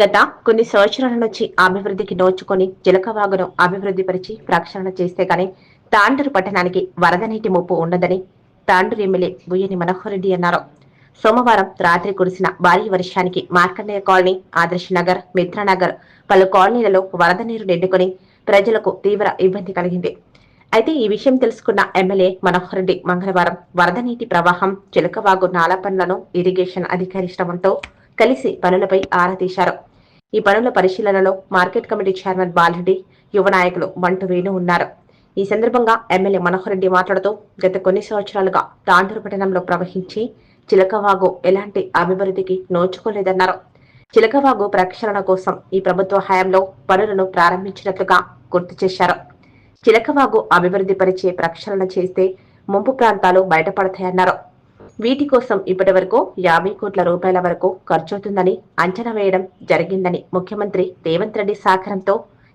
గత కొన్ని సంవత్సరాల నుంచి అభివృద్ధికి నోచుకొని చిలకవాగును అభివృద్ధి పరిచి ప్రక్షాళన చేస్తే కానీ తాండూరు పట్టణానికి వరద నీటి ముప్పు ఉండదని తాండూరు ఎమ్మెల్యే బుయ్యని మనోహర్ రెడ్డి అన్నారు. సోమవారం రాత్రి కురిసిన భారీ వర్షానికి మార్కండేయ కాలనీ ఆదర్శ్ నగర్ మిత్రనగర్ పలు కాలనీలలో వరద నీరు నిండుకొని ప్రజలకు తీవ్ర ఇబ్బంది కలిగింది. అయితే ఈ విషయం తెలుసుకున్న ఎమ్మెల్యే మనోహర్ రెడ్డి మంగళవారం వరద నీటి ప్రవాహం చిలకవాగు నాల పనులను ఇరిగేషన్ అధికారి శ్రమంతో కలిసి పనులపై ఆరా తీశారు. ఈ పనుల పరిశీలనలో మార్కెట్ కమిటీ చైర్మన్ బాలరెడ్డి యువ నాయకులు మంటు వేణు ఉన్నారు. ఈ సందర్భంగా ఎమ్మెల్యే మనోహర్ రెడ్డి మాట్లాడుతూ గత కొన్ని సంవత్సరాలుగా తాండూరు పట్టణంలో ప్రవహించి చిలకవాగు ఎలాంటి అభివృద్ధికి నోచుకోలేదన్నారు. చిలకవాగు ప్రక్షాళన కోసం ఈ ప్రభుత్వ హయాంలో పనులను ప్రారంభించినట్లుగా గుర్తు చేశారు. చిలకవాగు అభివృద్ధి పరిచే ప్రక్షాళన చేస్తే ముంపు ప్రాంతాలు బయటపడతాయన్నారు. వీటి కోసం ఇప్పటి వరకు యాభై కోట్ల రూపాయల వరకు ఖర్చవుతుందని అంచనా వేయడం జరిగిందని ముఖ్యమంత్రి రేవంత్ రెడ్డి సహకారంతో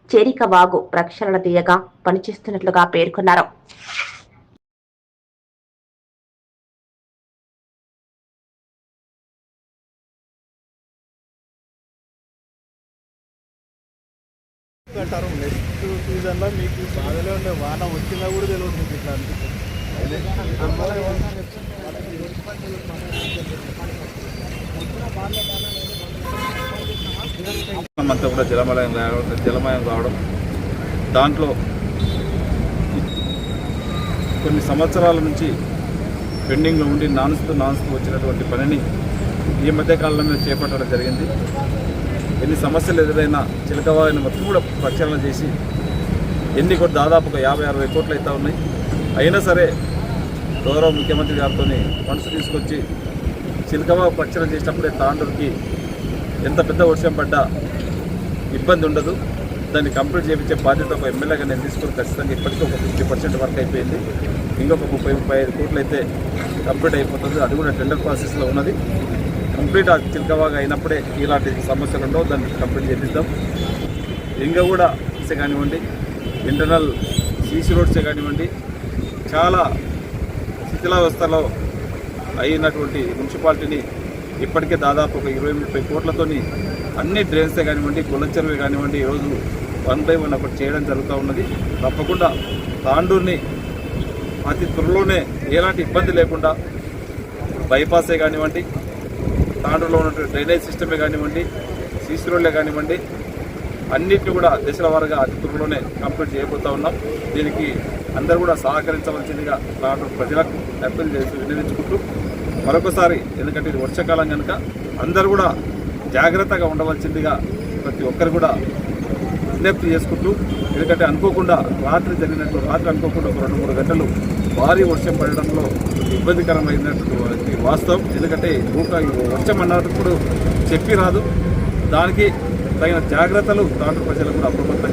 చేరిక వాగు ప్రక్షాళన తీయగా పనిచేస్తున్నట్లుగా పేర్కొన్నారు. అంటారు నెక్స్ట్ సీజన్లో మీకు బాధలే ఉండే వాన వచ్చినా కూడా తెలియదు మీకు ఇట్లా అనిపిస్తుంది. అంతా కూడా జలమయం రావడం జలమయం కావడం దాంట్లో కొన్ని సంవత్సరాల నుంచి పెండింగ్లో ఉండి నానుస్తూ నానుస్తూ వచ్చినటువంటి పనిని ఈ మధ్యకాలంలో చేపట్టడం జరిగింది. ఎన్ని సమస్యలు ఎదురైనా చిలకవారిని మొత్తం కూడా ప్రక్షాళన చేసి ఎన్ని కూడా దాదాపు ఒక యాభై అరవై కోట్లు అయితే ఉన్నాయి. అయినా సరే గౌరవ ముఖ్యమంత్రి గారితో ఫండ్స్ తీసుకొచ్చి చిలకవా ప్రక్షాళన చేసినప్పుడే తాండూరుకి ఎంత పెద్ద వర్షం పడ్డా ఇబ్బంది ఉండదు. దాన్ని కంప్లీట్ చేయించే బాధ్యత ఒక ఎమ్మెల్యేగా నేను తీసుకుని ఖచ్చితంగా ఇప్పటికీ ఒక ఫిఫ్టీ పర్సెంట్ వర్క్ అయిపోయింది. ఇంకొక ముప్పై ముప్పై ఐదు కోట్లు అయితే కంప్లీట్ అయిపోతుంది. అది కూడా టెండర్ ప్రాసెస్లో ఉన్నది. కంప్లీట్ ఆ చిలకవాగా అయినప్పుడే ఇలాంటి సమస్యలు ఉండవు. దాన్ని కంప్లీట్ చేపిద్దాం. ఇంకా కూడా సే కానివ్వండి ఇంటర్నల్ సీసీ రోడ్సే కానివ్వండి చాలా శిథిలావస్థలో అయినటువంటి మున్సిపాలిటీని ఇప్పటికే దాదాపు ఒక ఇరవై ముప్పై కోట్లతోని అన్ని డ్రైన్సే కానివ్వండి గుల్లచెరువే కానివ్వండి ఈరోజు వన్ బై వన్ ఒకటి చేయడం జరుగుతూ ఉన్నది. తప్పకుండా తాండూర్ని అతి త్వరలోనే ఎలాంటి ఇబ్బంది లేకుండా బైపాసే కానివ్వండి తాండూరులో ఉన్నటువంటి డ్రైనేజ్ సిస్టమే కానివ్వండి సీసీ రోడ్లే కానివ్వండి అన్నిటిని కూడా దశల వారుగా అతి త్వరలోనే కంప్లీట్ చేయబోతా ఉన్నాం. దీనికి అందరూ కూడా సహకరించవలసిందిగా తాండూరు ప్రజలకు అప్పీల్ చేసి వినియోగించుకుంటూ మరొకసారి ఎందుకంటే ఇది వర్షాకాలం కనుక అందరూ కూడా జాగ్రత్తగా ఉండవలసిందిగా ప్రతి ఒక్కరు కూడా విజ్ఞప్తి చేసుకుంటూ ఎందుకంటే అనుకోకుండా రాత్రి జరిగినట్టు రాత్రి అనుకోకుండా ఒక రెండు మూడు గంటలు భారీ వర్షం పడడంలో ఇబ్బందికరమైనటువంటి వాస్తవం. ఎందుకంటే నూట వర్షం అన్నప్పుడు చెప్పి రాదు. దానికి తగిన జాగ్రత్తలు తాండ్రు ప్రజలు కూడా అప్రమత్తంగా